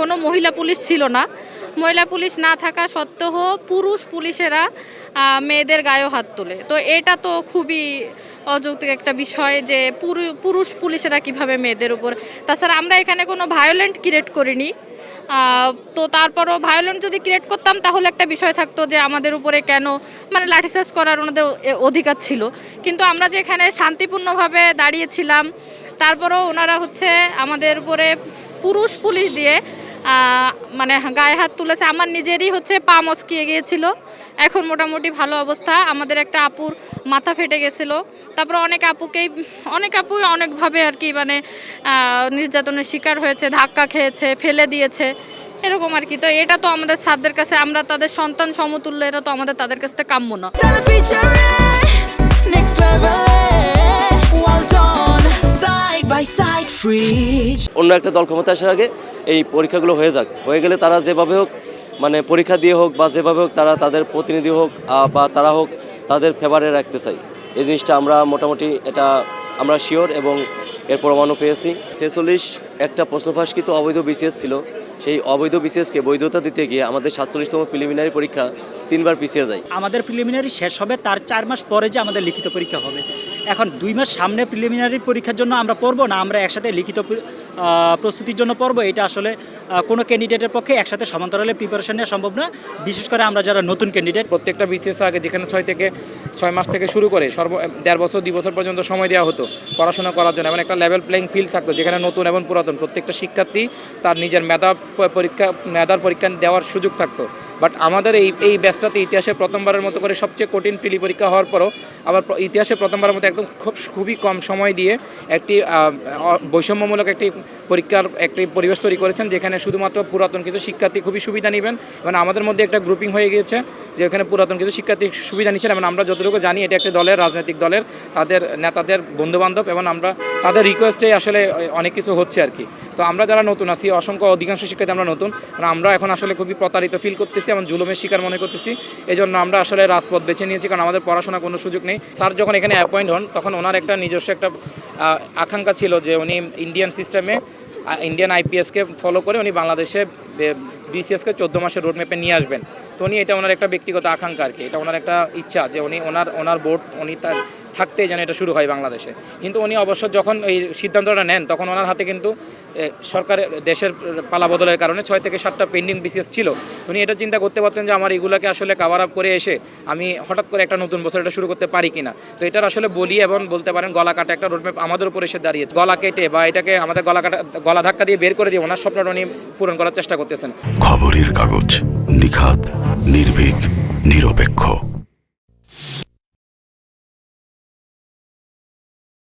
কোনো মহিলা পুলিশ ছিল না। মহিলা পুলিশ না থাকা সত্ত্বেও পুরুষ পুলিশেরা মেয়েদের গায়েও হাত তোলে। তো এটা তো খুবই অযৌক্তিক একটা বিষয় যে পুরু- পুরুষ পুলিশেরা কীভাবে মেয়েদের উপর তাছাড়া আমরা এখানে কোনো ভায়োলেন্ট ক্রিয়েট করিনি। তো তারপরও ভায়োলেন্ট যদি ক্রিয়েট করতাম, তাহলে একটা বিষয় থাকতো যে আমাদের উপরে কেন মানে লাঠিচার্জ করার ওনাদের অধিকার ছিল। কিন্তু আমরা যে এখানে শান্তিপূর্ণভাবে দাঁড়িয়েছিলাম, তারপরও ওনারা হচ্ছে আমাদের উপরে পুরুষ পুলিশ দিয়ে মানে গায়ে হাত তুলেছে। আমার নিজেরই হচ্ছে পা মস্কিয়ে গিয়েছিল। এখন মোটামুটি ভালো অবস্থা। আমাদের একটা আপুর মাথা ফেটে গেছিল। তারপর অনেক আপুকেই, অনেক আপুই অনেকভাবে আর কি মানে নির্যাতনের শিকার হয়েছে, ধাক্কা খেয়েছে, ফেলে দিয়েছে। এরকম আর কি। তো এটা তো আমাদের স্যারদের কাছে, আমরা তাদের সন্তান সমতুল্য, এটা তো আমাদের তাদের কাছে কাম্য না। অন্য একটা দল ক্ষমতা আসার আগে এই পরীক্ষাগুলো হয়ে যাক। হয়ে গেলে তারা যেভাবে হোক মানে পরীক্ষা দিয়ে হোক বা যেভাবে হোক তারা তাদের প্রতিনিধি হোক বা তারা হোক তাদের ফেভারে রাখতে চাই। এই জিনিসটা আমরা মোটামুটি এটা আমরা শিওর এবং এর প্রমাণও পেয়েছি। ছেচল্লিশ একটা প্রশ্নফাঁসকৃত অবৈধ বিসিএস ছিল। সেই অবৈধ বিসিএসকে বৈধতা দিতে গিয়ে আমাদের সাতচল্লিশতম প্রিলিমিনারি পরীক্ষা তিনবার পিছিয়ে যায়। আমাদের প্রিলিমিনারি শেষ হবে, তার চার মাস পরে যে আমাদের লিখিত পরীক্ষা হবে। এখন দুই মাস সামনে প্রিলিমিনারি পরীক্ষার জন্য আমরা পড়ব না, আমরা একসাথে লিখিত প্রস্তুতির জন্য পর্ব। এটা আসলে কোনো ক্যান্ডিডেটের পক্ষে একসাথে সমান্তরালে প্রিপারেশন নেওয়া সম্ভব না। বিশেষ করে আমরা যারা নতুন ক্যান্ডিডেট প্রত্যেকটা বিসিএস আগে যেখানে ছয় থেকে, ছয় মাস থেকে শুরু করে, সর্ব, দেড় বছর, দুই বছর পর্যন্ত সময় দেওয়া হতো পড়াশোনা করার জন্য। এবং একটা লেভেল প্লেইং ফিল্ড থাকতো যেখানে নতুন এবং পুরাতন প্রত্যেকটা শিক্ষার্থী তার নিজের মেধা পরীক্ষা, মেধার পরীক্ষা দেওয়ার সুযোগ থাকতো। বাট আমাদের এই এই ব্যাচটাতে ইতিহাসে প্রথমবারের মতো করে সবচেয়ে কঠিন পিলি পরীক্ষা হওয়ার পরও আবার ইতিহাসে প্রথমবারের মতো একদম খুব, খুবই কম সময় দিয়ে একটি বৈষম্যমূলক একটি পরীক্ষার একটি পরিবেশ তৈরি করেছেন, যেখানে শুধুমাত্র পুরাতন কিছু শিক্ষার্থী খুবই সুবিধা নেবেন। এবং আমাদের মধ্যে একটা গ্রুপিং হয়ে গিয়েছে, যে এখানে পুরাতন কিছু শিক্ষার্থী সুবিধা নিচ্ছেন। এবং আমরা যতটুকু জানি, এটা একটি দলের, রাজনৈতিক দলের, তাদের নেতাদের বন্ধুবান্ধব এবং আমরা তাদের রিকোয়েস্টে আসলে অনেক কিছু হচ্ছে আর কি। তো আমরা যারা নতুন আছি, অসংখ্য অধিকাংশ শিক্ষার্থী আমরা নতুন আর আমরা এখন আসলে খুবই প্রতারিত ফিল করতেছি এবং জুলুমের শিকার মনে করতেছি। এই জন্য আমরা আসলে রাজপথ বেছে নিয়েছি, কারণ আমাদের পড়াশোনা কোনো সুযোগ নেই। স্যার যখন এখানে অ্যাপয়েন্ট হন, তখন ওনার একটা নিজস্ব একটা আকাঙ্ক্ষা ছিল যে উনি ইন্ডিয়ান সিস্টেমে ইন্ডিয়ান আইপিএসকে ফলো করে উনি বাংলাদেশে বিসিএসকে চোদ্দ মাসের রোড ম্যাপে নিয়ে আসবেন। তো উনি এটা ওনার একটা ব্যক্তিগত আকাঙ্ক্ষা আর কি। এটা ওনার একটা ইচ্ছা যে উনি ওনার ওনার বোর্ড উনি তার থাকতেই যেন এটা শুরু হয় বাংলাদেশে। কিন্তু উনি অবশ্য যখন এই সিদ্ধান্তটা নেন, তখন ওনার হাতে কিন্তু সরকারের দেশের পালা বদলের কারণে ছয় থেকে সাতটা পেন্ডিং বিসিএস ছিল। উনি এটা চিন্তা করতে পারতেন যে আমার এগুলোকে আসলে কাভার আপ করে এসে আমি হঠাৎ করে একটা নতুন বছর এটা শুরু করতে পারি কিনা। তো এটার আসলে বলি এবং বলতে পারেন, গলা কাটা একটা রোডম্যাপ আমাদের উপর এসে দাঁড়িয়েছে। গলা কেটে বা এটাকে আমাদের গলা কাটা, গলা ধাক্কা দিয়ে বের করে দিয়ে ওনার স্বপ্নটা উনি পূরণ করার চেষ্টা করতেছেন। খবরের কাগজ নিখাত নির্ভীক, নিরপেক্ষ।